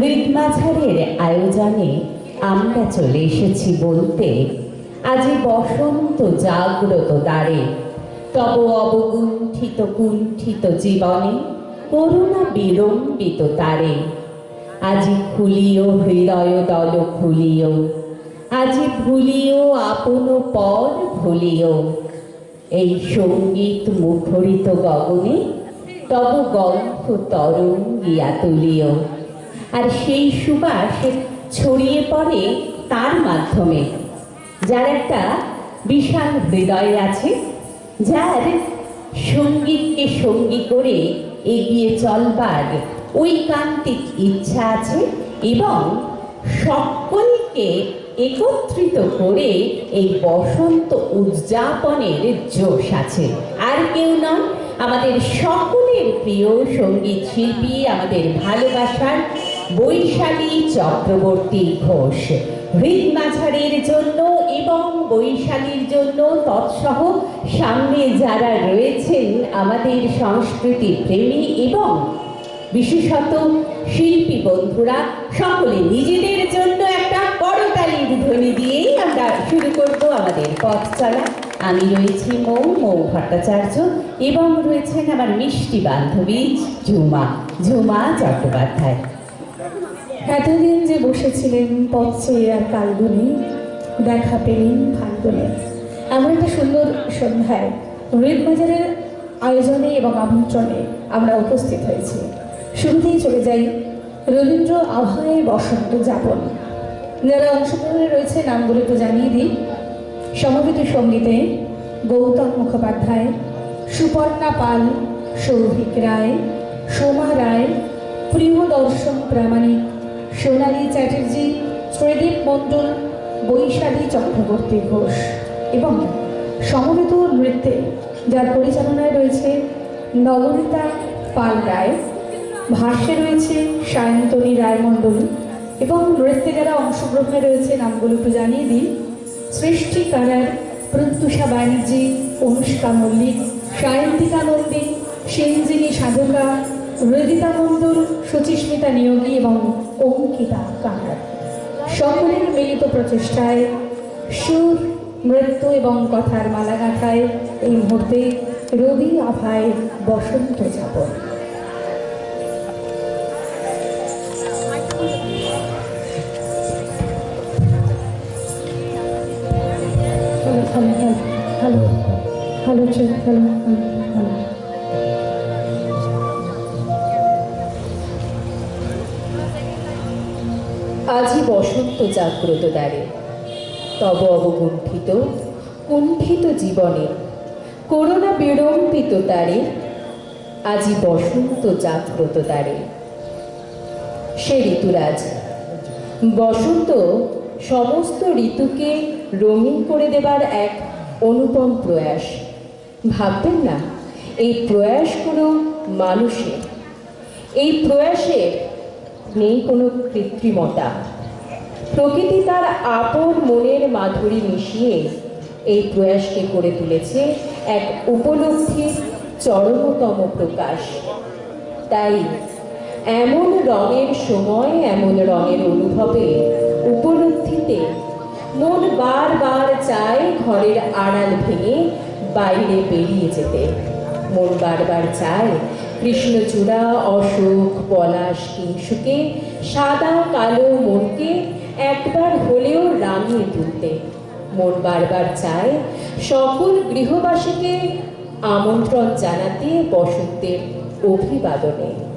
হৃদমাঝারের আয়োজনে আমরা চলে এসেছি বলতে, আজি বসন্ত জাগ্রত দ্বারে। তব অবগুণ্ঠিত কুণ্ঠিত জীবনে করুণা বিলম্বিত তারে। আজি খুলিও হৃদয় দল খুলিও, আজি ভুলিও আপন পর ভুলিও। এই সংগীত মুখরিত গগনে তব গল্প তরঙ্গিয়া তুলিও। আর সেই সুবাস ছড়িয়ে পড়ে তার মাধ্যমে, যার একটা বিশাল হৃদয় আছে, যার সঙ্গীতকে সঙ্গী করে এগিয়ে চলবার ঐকান্তিক ইচ্ছা আছে এবং সকলকে একত্রিত করে এই বসন্ত উদযাপনের জোশ আছে। আর কেউ নয় আমাদের সকলের প্রিয় সংগীত শিল্পী, আমাদের ভালোবাসার বৈশালী চক্রবর্তী ঘোষ। হৃদ হৃদমাঝারের জন্য এবং বৈশালীর জন্য তৎসহ সামনে যারা রয়েছেন আমাদের সংস্কৃতি প্রেমী এবং বিশেষত শিল্পী বন্ধুরা, সকলে নিজেদের জন্য একটা করতালির ধ্বনি দিয়েই আমরা শুরু করব আমাদের পথ চলা। আমি রয়েছি মৌ মৌ ভট্টাচার্য এবং রয়েছেন আমার মিষ্টি বান্ধবী ঝুমা। ঝুমা চট্টোপাধ্যায়। এতদিন যে বসেছিলেন পথ আর কালগুনি দেখা পেলেন ফাল্গুনে এমন একটা সুন্দর সন্ধ্যায় হৃদবাজারের আয়োজনে এবং আমন্ত্রণে আমরা উপস্থিত হয়েছি। শুরুতেই চলে যাই রবীন্দ্র আভায়ে বসন্ত যাপন। যারা অংশগ্রহণে রয়েছে নামগুলো তো জানিয়ে দিই। সমবেত সঙ্গীতে গৌতম মুখোপাধ্যায়, সুপর্ণা পাল, সৌভিক রায়, সোমা রায়, প্রিয় দর্শন প্রামাণিক সোনালী চ্যাটার্জি ত্রৈদীপ মণ্ডল, বৈশালী চক্রবর্তী ঘোষ এবং সমবেত নৃত্যে যার পরিচালনায় রয়েছে নবনীতা পাল রায়, ভাষ্যে রয়েছে সায়ন্তনী রায়মণ্ডল এবং নৃত্যে যারা অংশগ্রহণে রয়েছে নামগুলো একটু জানিয়ে দিই। সৃষ্টি কারার প্রত্যুষা ব্যানার্জি, অনুষ্কা মল্লিক, সায়ন্তিকা নন্দী, সেনজিনী সাধকা হৃদিতা মণ্ডল সুচিস্মিতা নিয়োগী এবং অঙ্কিতা কাহার সকলের মিলিত প্রচেষ্টায় সুর নৃত্য এবং কথার মালা গাঁথায় এই মুহূর্তে রবি আভায় বসন্ত যাপন hello hello hello hello hello hello hello আজি বসন্ত জাগ্রত দ্বারে। তব অবগুণ্ঠিত, কুণ্ঠিত জীবনে, করোনা বিড়ম্বিত তারে আজি বসন্ত জাগ্রত দ্বারে। সে ঋতুরাজ, বসন্ত সমস্ত ঋতুকে রঙিন করে দেবার এক অনুপম প্রয়াস। ভাববেন না, এই প্রয়াস প্রয়াসগুলো মানুষের। এই প্রয়াসের নেই কোনো কৃত্রিমতা। প্রকৃতি তার আপন মনের মাধুরী মিশিয়ে এই প্রয়াসকে করে তুলেছে এক উপলব্ধির চরমতম প্রকাশ। তাই এমন রঙের সময়, এমন রঙের অনুভবে উপলব্ধিতে মন বারবার চায় ঘরের আড়াল ভেঙে বাইরে বেরিয়ে যেতে। মন বারবার চায় কৃষ্ণচূড়া অশোক, পলাশ কিংসুকে সাদা, কালো মনকে একবার হলেও রাঙিয়ে তুলতে। মন বারবার চায় সকল গৃহবাসীকে আমন্ত্রণ জানাতে বসন্তের অভিবাদনে।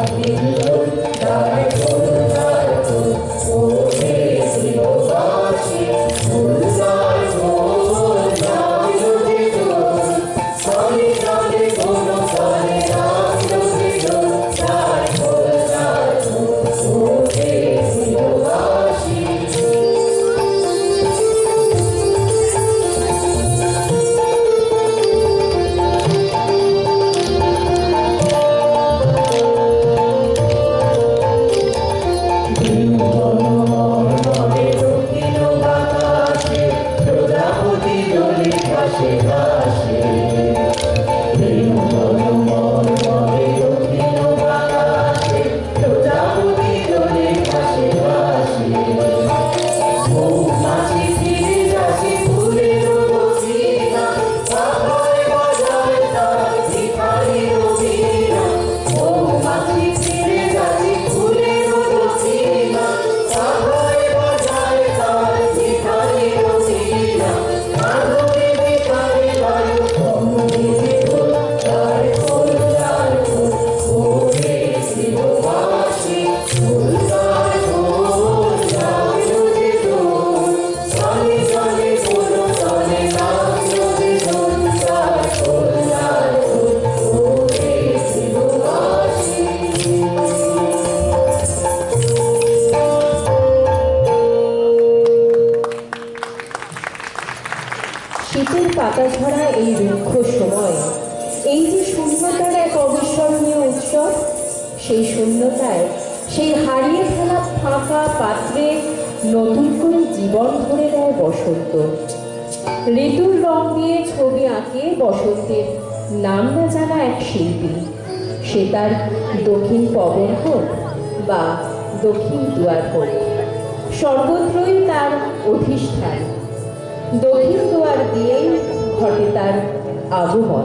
Amen. শীতের পাতা ঝরা এই রুক্ষ সময় এই যে শূন্যতার এক অবিস্মরণীয় উৎসব, সেই শূন্যতায় সেই হারিয়ে ফেলা ফাঁকা পাত্রে নতুন করে জীবন ধরে দেয় বসন্ত। ঋতুর রং দিয়ে ছবি আঁকে বসন্তের নাম না জানা এক শিল্পী। সে তার দক্ষিণ পবন হোক বা দক্ষিণ দুয়ার হোক, সর্বত্রই তার অধিষ্ঠান। দক্ষিণ দুয়ার দিয়েই ঘটে তার আগমন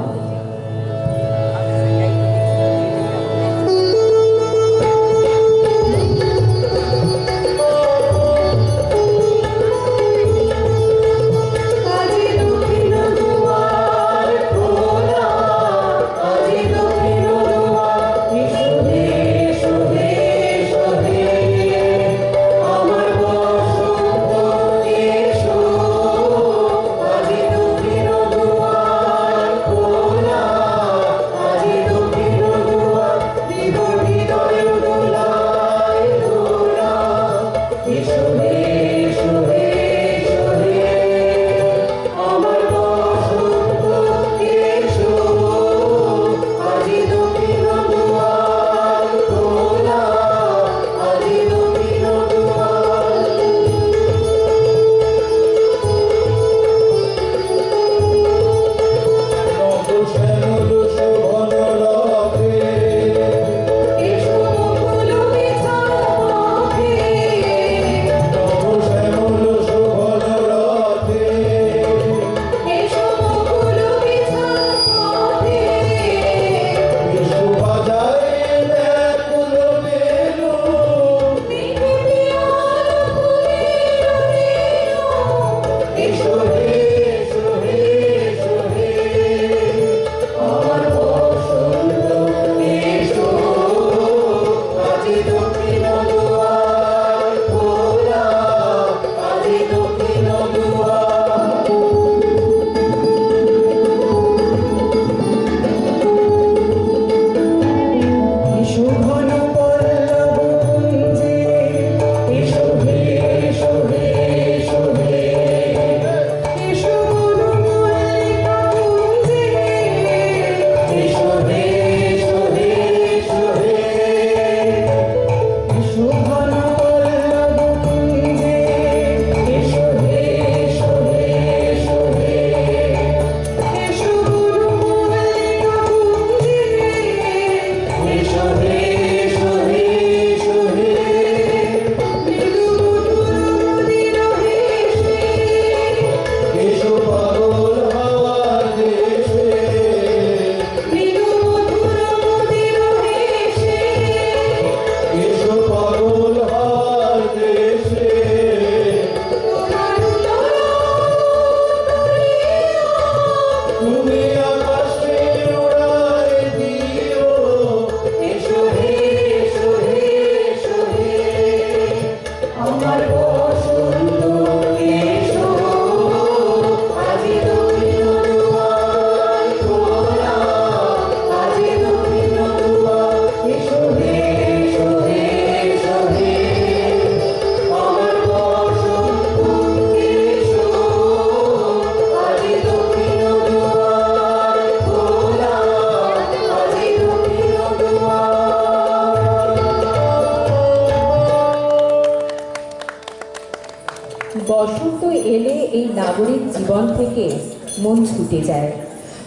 মন যায়।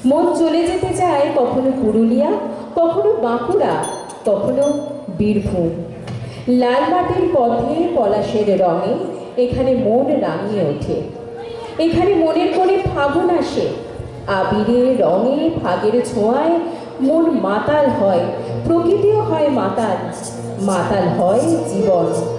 মন চলে যেতে চায় কখনো পুরুলিয়া, কখনো বাঁকুড়া, কখনো বীরভূম। লাল মাটির পথে পলাশের রঙে এখানে মন রাঙিয়ে ওঠে। এখানে মনের কোণে ফাগুন আসে। আবিরে রঙে ফাগের ছোঁয়ায় মন মাতাল হয়, প্রকৃতিও হয় মাতাল মাতাল হয় জীবন।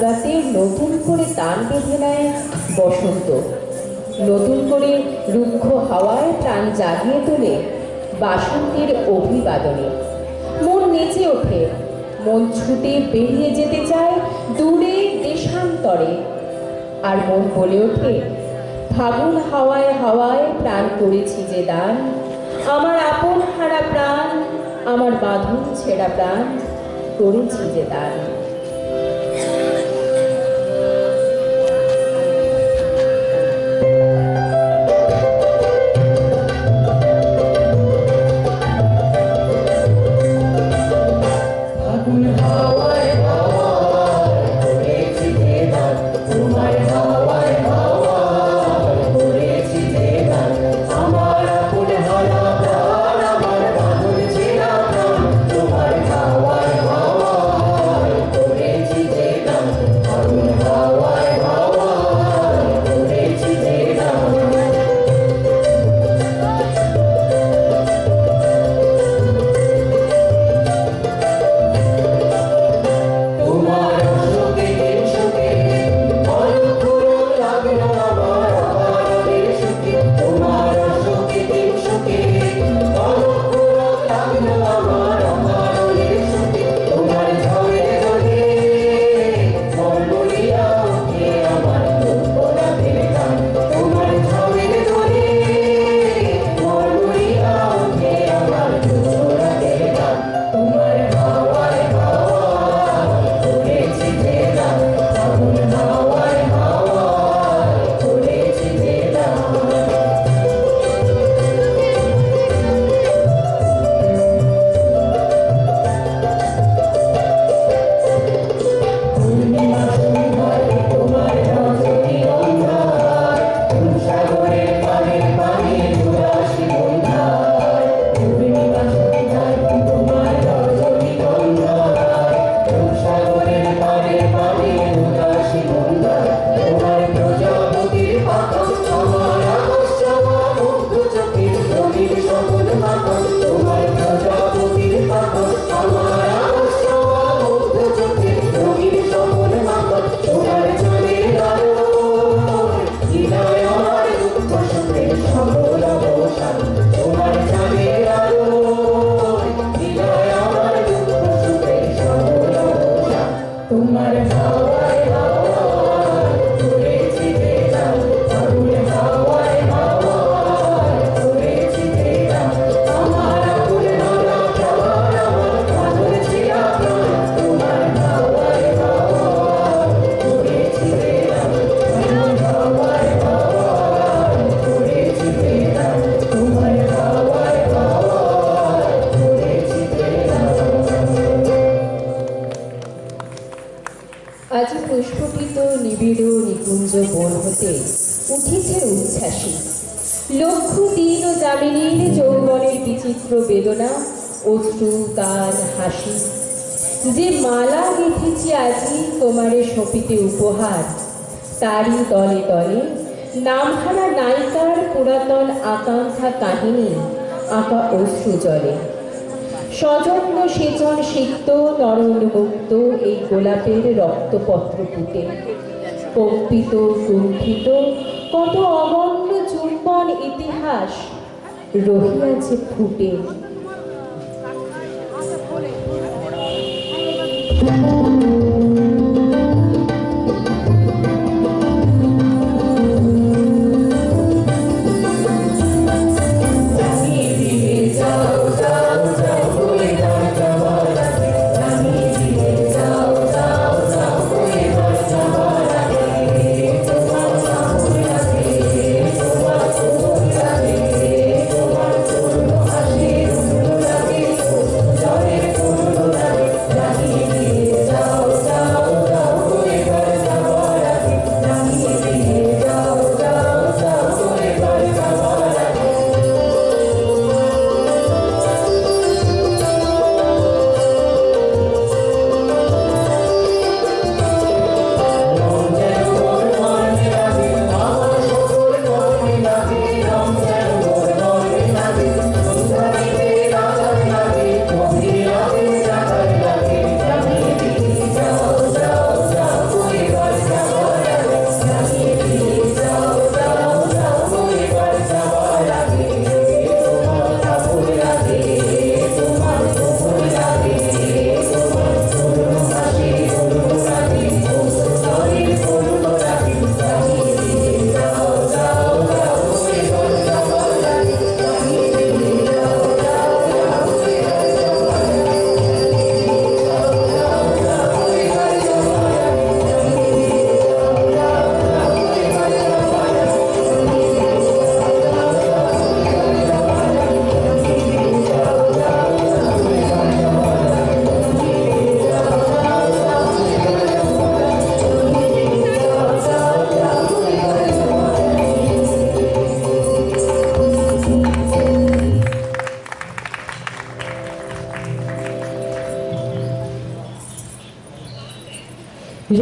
রাতে নতুন করে দান বেঁধে নেয় বসন্ত। নতুন করে রুক্ষ হাওয়ায় প্রাণ জাগিয়ে তোলে বাসন্তীর অভিবাদনে। মন নেচে ওঠে, মন ছুটে বেরিয়ে যেতে চায় দূরে দেশান্তরে। আর মন বলে ওঠে, ফাগুন হাওয়ায় হাওয়ায় প্রাণ করেছি যে দান। আমার আপন হারা প্রাণ, আমার বাঁধন ছেঁড়া প্রাণ করেছি যে দান। চিত্র বেদনা অশ্রু গান হাসি। যে মালা গেঁথেছি আজি তোমারে সপিতে উপহার, তারই দলে দলে নামহারা নায়িকার পুরাতন আকাঙ্ক্ষা কাহিনী আঁকা অশ্রু জলে। সযত্ন সেচন সিক্ত নরণমুক্ত এই গোলাপের রক্তপত্র ফুটে কম্পিত, কুণ্ঠিত, কত অগণ্য চুম্বন ইতিহাস রহিয়াছে ফুটে।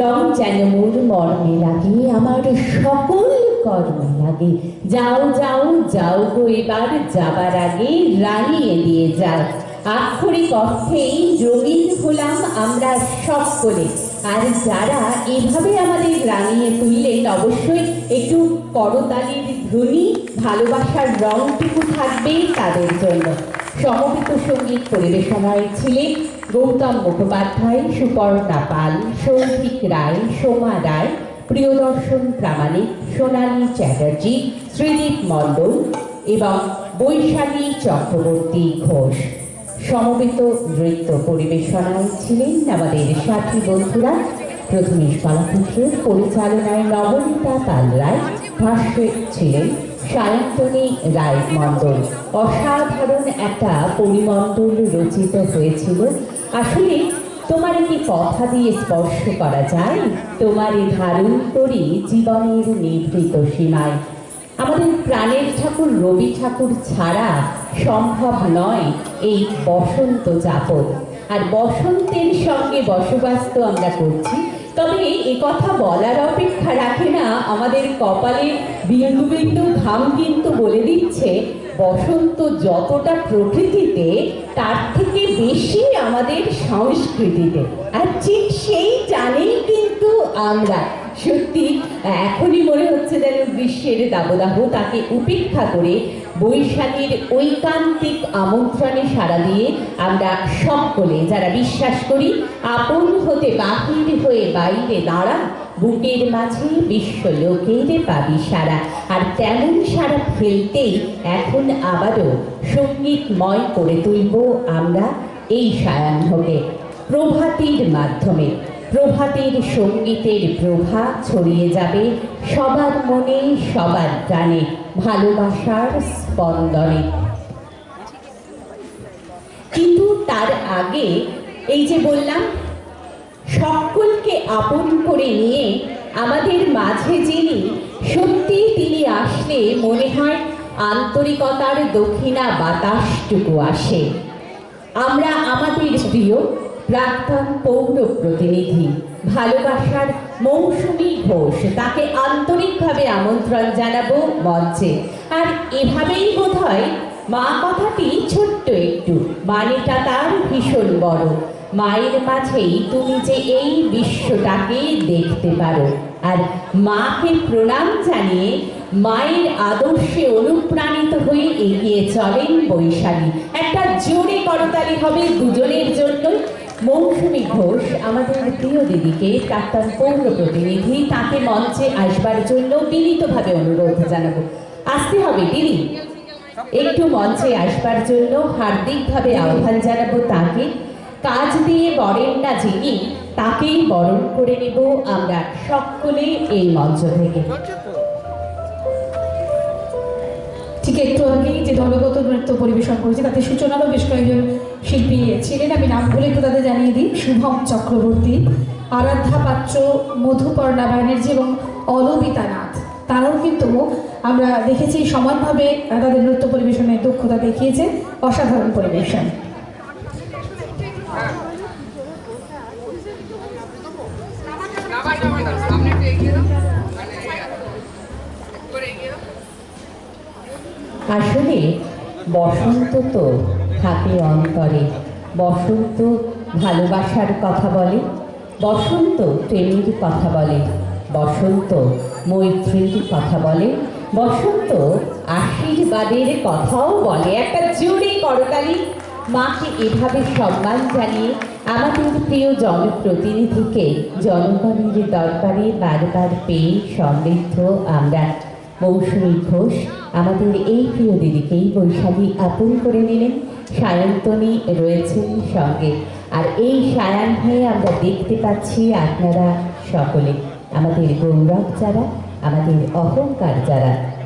রং যেন মোর মর্মে লাগে, আমার সকল কর্মে লাগে। যাও যাও যাও গো, এবার যাবার আগে রানিয়ে দিয়ে যাও। আক্ষরিক অর্থেই রঙিন হলাম আমরা সকলে। আর যারা এভাবে আমাদের রানিয়ে তুললেন অবশ্যই একটু করতালির ধ্বনি, ভালোবাসার রংটুকু থাকবে তাদের জন্য। সমবেত সংগীত পরিবেশনায় ছিলেন গৌতম মুখোপাধ্যায়, সুপর্ণা পাল, সৌভিক রায়, সোমা রায়, প্রিয়দর্শন প্রামাণিক, সোনালী চ্যাটার্জি, শ্রীদীপ মণ্ডল এবং বৈশালী চক্রবর্তী ঘোষ। সমবেত নৃত্য পরিবেশনায় ছিলেন আমাদের সাথী বন্ধুরা। প্রথমেশ কলাক্ষেত্রের পরিচালনায় নবনীতা পাল রায়, ভাষ্যে ছিলেন সায়ন্তনী রায় মণ্ডল অসাধারণ একটা পরিমণ্ডল রচিত হয়েছিল। আসলে, তোমার কি কথা দিয়ে স্পর্শ করা যায়? তোমারে ধারণ করি জীবনের নিভৃত সীমায়। আমাদের প্রাণের ঠাকুর, রবি ঠাকুর ছাড়া সম্ভব নয় এই বসন্ত যাপন। আর বসন্তের সঙ্গে বসবাস তো আমরা করছি। তবে এ কথা বলার অপেক্ষা রাখে না, আমাদের কপালে বিন্দু বিন্দু ঘাম কিন্তু বলে দিচ্ছে, বসন্ত যতটা প্রকৃতিতে, তার থেকে বেশি আমাদের সংস্কৃতিতে। আর ঠিক সেই জানেই কিন্তু আমরা। সত্যি, এখনই মনে হচ্ছে যেন গ্রীষ্মের দাবদাহ তাকে উপেক্ষা করে বৈশাখীর ঐকান্তিক আমন্ত্রণে সাড়া দিয়ে আমরা সকলে যারা বিশ্বাস করি, আপন হতে বাহির হয়ে বাইরে দাঁড়া, বুকের মাঝে বিশ্ব লোকের পাবি সারা। আর তেমন সারা ফেলতেই এখন আবারও সঙ্গীতময় করে তুলব আমরা এই সায়াহ্নকে প্রভাতির মাধ্যমে, প্রভাতের সঙ্গীতের প্রভা ছড়িয়ে যাবে সবার মনে, সবার প্রাণে। ভালোবাসার স্পন্দনে। কিন্তু তার আগে এই যে বললাম, সকলকে আপন করে নিয়ে আমাদের মাঝে যিনি সত্যি তিনি আসলে মনে হয় আন্তরিকতার দক্ষিণা বাতাসটুকু আসে। আমরা আমাদের প্রিয়, প্রাক্তন পৌর প্রতিনিধি, ভালোবাসার মৌসুমী ঘোষ, তাকে আন্তরিকভাবে আমন্ত্রণ জানাব মঞ্চে। আর এভাবেই বোধ হয় মা কথাটি ছোট্ট একটু মানেটা তার ভীষণ বড়। মায়ের মাঝেই তুমি যে এই বিশ্বটাকে দেখতে পারো। আর মাকে প্রণাম জানিয়ে মায়ের আদর্শে অনুপ্রাণিত হয়ে এগিয়ে চলেন বৈশালী। একটা জোরে করতালি হবে দুজনের জন্য। মৌসুমী ঘোষ, আমাদের প্রিয় দিদিকে প্রাক্তন পৌর প্রতিনিধি, তাকে মঞ্চে আসবার জন্য বিনীতভাবে অনুরোধ জানাব। আসতে হবে, দিদি। একটু মঞ্চে আসবার জন্য হার্দিকভাবে আহ্বান জানাব তাকে। কাজ দিয়ে বরেন না যিনি, তাকেই বরণ করে নেব আমরা সকলে এই মঞ্চ থেকে। ঠিক একটু আগেই যে দলগত নৃত্য পরিবেশন করেছে, তাতে সূচনারও বেশ কয়েকজন শিল্পী ছিলেন। আমি নামগুলো একটু তাদের জানিয়ে দিই। শুভম চক্রবর্তী, আরাধ্যা পাত্র, মধুপর্ণা ব্যানার্জি এবং অলবিতা নাথ। তারাও কিন্তু আমরা দেখেছি সমানভাবে তাদের নৃত্য পরিবেশনের দক্ষতা দেখিয়েছে। অসাধারণ পরিবেশন। আসলে বসন্ত তো থাকে অন্তরে বসন্ত ভালোবাসার কথা বলে, বসন্ত প্রেমের কথা বলে, বসন্ত মৈত্রীর কথা বলে, বসন্ত আশীর্বাদের কথাও বলে। একটা জোরে করতালি, মাকে এভাবে সম্মান জানিয়ে আমাদের প্রিয় জনপ্রতিনিধিকে জনগণের দরবারে বারবার পেয়ে সমৃদ্ধ আমরা। মৌসুমী ঘোষ আমাদের এই প্রিয় দিদিকেই বৈশাখী আপন করে নিলেন। সায়ন্তনী রয়েছেন সঙ্গে। আর এই সায়ান হয়ে আমরা দেখতে পাচ্ছি আপনারা সকলে। আমাদের গৌরব যারা, আমাদের অহংকার যারা।